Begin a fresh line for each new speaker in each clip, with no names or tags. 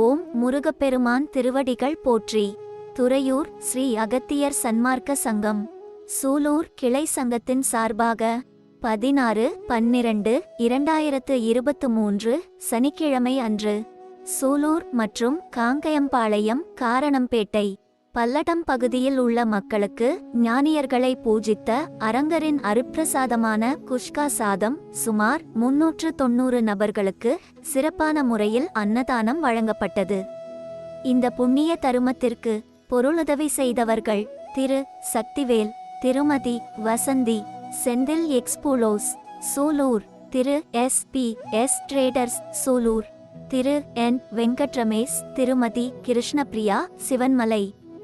ஓம் முருகப்பெருமான் திருவடிகள் போற்றி. துறையூர் ஸ்ரீ அகத்தியர் சன்மார்க்க சங்கம். சூலூர் கிளை சங்கத்தின் சார்பாக பதினாறு பன்னிரண்டு இரண்டாயிரத்து இருபத்து மூன்று சனிக்கிழமை அன்று. சூலூர் மற்றும் காங்கயம்பாளையம் காரணம்பேட்டை. பல்லடம் பகுதியில் உள்ள மக்களுக்கு ஞானியர்களை பூஜித்த அரங்கரின் அருப்பிரசாதமான குஷ்கா சாதம் சுமார் முன்னூற்று தொண்ணூறு நபர்களுக்கு சிறப்பான முறையில் அன்னதானம் வழங்கப்பட்டது. இந்த புண்ணிய தருமத்திற்கு பொருளுதவி செய்தவர்கள் Thiru. Sakthivel Thirumathi Vasanthi Senthil எக்ஸ்போலோஸ் Sulur Thiru. S. P. S. Traders Sulur Thiru. N. Venkatramesh Thirumathi Krishnapriya Sivanmalai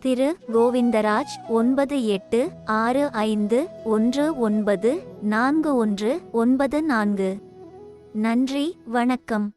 திரு கோவிந்தராஜ் ஒன்பது எட்டு ஆறு ஐந்து ஒன்று ஒன்பது நான்கு ஒன்று ஒன்பது நான்கு. நன்றி வணக்கம்.